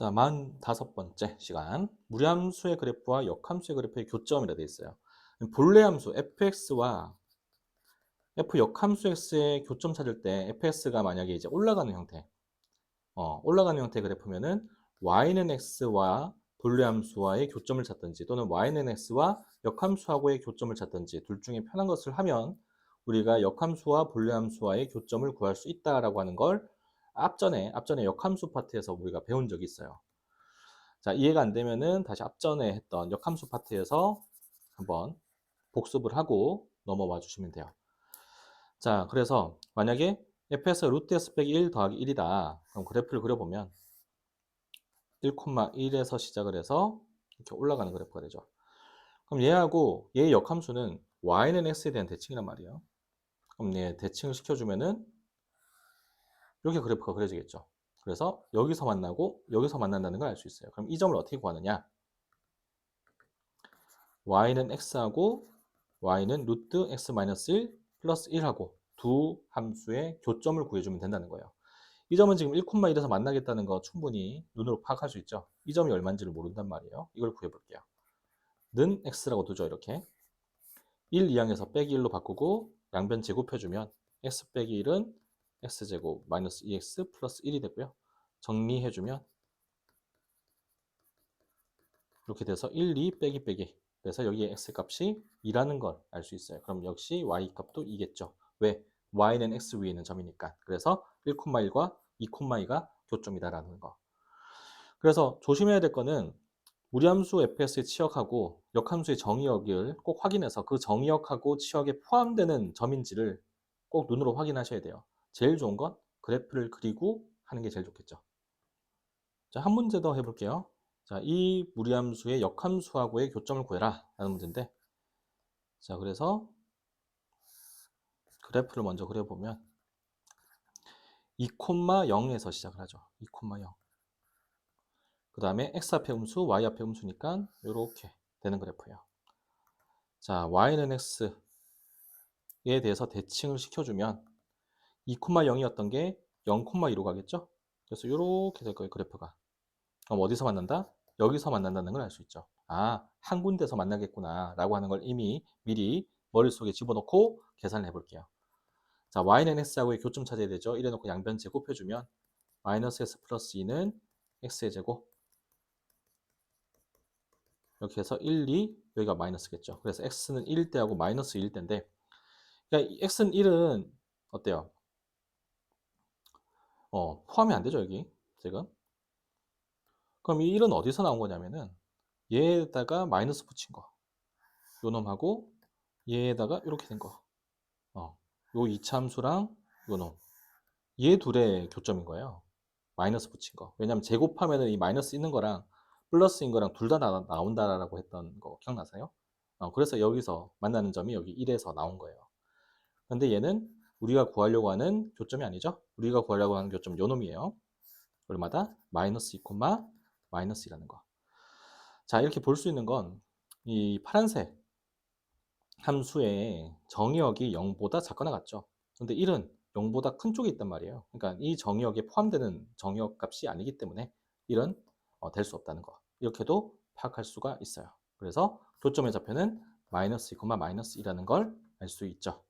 자, 만 다섯 번째 시간. 무리함수의 그래프와 역함수의 그래프의 교점이라 되어 있어요. 본래 함수 fx와 f 역함수 x의 교점 찾을 때 fx가 만약에 이제 올라가는 형태, 어, 올라가는 형태 그래프면은 y는 x와 본래 함수와의 교점을 찾든지 또는 y는 x와 역함수하고의 교점을 찾든지 둘 중에 편한 것을 하면 우리가 역함수와 본래 함수와의 교점을 구할 수 있다라고 하는 걸 앞전에 앞전에 역함수 파트에서 우리가 배운 적이 있어요. 자, 이해가 안 되면은 다시 앞전에 했던 역함수 파트에서 한번 복습을 하고 넘어와 주시면 돼요. 자, 그래서 만약에 f에서 루트 s 빼기 1 더하기 1이다. 그럼 그래프를 그려보면 1,1에서 시작을 해서 이렇게 올라가는 그래프가 되죠. 그럼 얘하고 얘의 역함수는 y는 x에 대한 대칭이란 말이에요. 그럼 얘 대칭을 시켜주면은 이렇게 그래프가 그려지겠죠. 그래서 여기서 만나고 여기서 만난다는 걸 알 수 있어요. 그럼 이 점을 어떻게 구하느냐? y는 x하고 y는 루트 x-1 플러스 1하고 두 함수의 교점을 구해주면 된다는 거예요. 이 점은 지금 1,1에서 만나겠다는 거 충분히 눈으로 파악할 수 있죠. 이 점이 얼마인지를 모른단 말이에요. 이걸 구해볼게요. 는 x라고 두죠. 이렇게 1 2항에서 빼기 1로 바꾸고 양변 제곱해주면 x 빼기 1은 x제곱 마이너스 2x 플러스 1이 되고요. 정리해주면 이렇게 돼서 1, 2 빼기 빼기 그래서 여기에 x 값이 2라는 걸 알 수 있어요. 그럼 역시 y 값도 2겠죠. 왜? y는 x 위에 있는 점이니까. 그래서 1,1과 2,2가 교점이다라는 거. 그래서 조심해야 될 거는 무리함수 fs의 치역하고 역함수의 정의역을 꼭 확인해서 그 정의역하고 치역에 포함되는 점인지를 꼭 눈으로 확인하셔야 돼요. 제일 좋은 건 그래프를 그리고 하는 게 제일 좋겠죠. 자, 한 문제 더 해볼게요. 자, 이 무리함수의 역함수하고의 교점을 구해라 라는 문제인데 자, 그래서 그래프를 먼저 그려보면 2,0에서 시작을 하죠. 2,0. 그 다음에 x 앞에 음수, y 앞에 음수니까 이렇게 되는 그래프예요. 자, y는 x에 대해서 대칭을 시켜주면 2,0이었던 게 0,2로 가겠죠? 그래서 이렇게 될 거예요, 그래프가. 그럼 어디서 만난다? 여기서 만난다는 걸 알 수 있죠. 아, 한 군데서 만나겠구나 라고 하는 걸 이미 미리 머릿속에 집어넣고 계산을 해볼게요. 자, y는 x하고의 교점 찾아야 되죠. 이래 놓고 양변 제곱해주면 마이너스 s 플러스 2는 x의 제곱 이렇게 해서 1, 2 여기가 마이너스겠죠. 그래서 x는 1일 때하고 마이너스 1일 때인데 그러니까 x는 1은 어때요? 어, 포함이 안 되죠, 여기. 지금. 그럼 이 1은 어디서 나온 거냐면은 얘에다가 마이너스 붙인 거. 요 놈하고 얘에다가 이렇게 된 거. 어. 요 이참수랑 요 놈. 얘 둘의 교점인 거예요. 마이너스 붙인 거. 왜냐면 제곱하면은 이 마이너스 있는 거랑 플러스인 거랑 둘 다 나온다라고 했던 거 기억나세요? 어, 그래서 여기서 만나는 점이 여기 1에서 나온 거예요. 근데 얘는 우리가 구하려고 하는 교점이 아니죠? 우리가 구하려고 하는 교점 요 놈이에요. 얼마다? 마이너스 2, 마이너스라는 거. 자, 이렇게 볼 수 있는 건 이 파란색 함수의 정의역이 0보다 작거나 같죠. 근데 1은 0보다 큰 쪽에 있단 말이에요. 그러니까 이 정의역에 포함되는 정의역 값이 아니기 때문에 1은 어, 될수 없다는 거. 이렇게도 파악할 수가 있어요. 그래서 교점의 좌표는 마이너스 2, 마이너스 2라는 걸 알 수 있죠.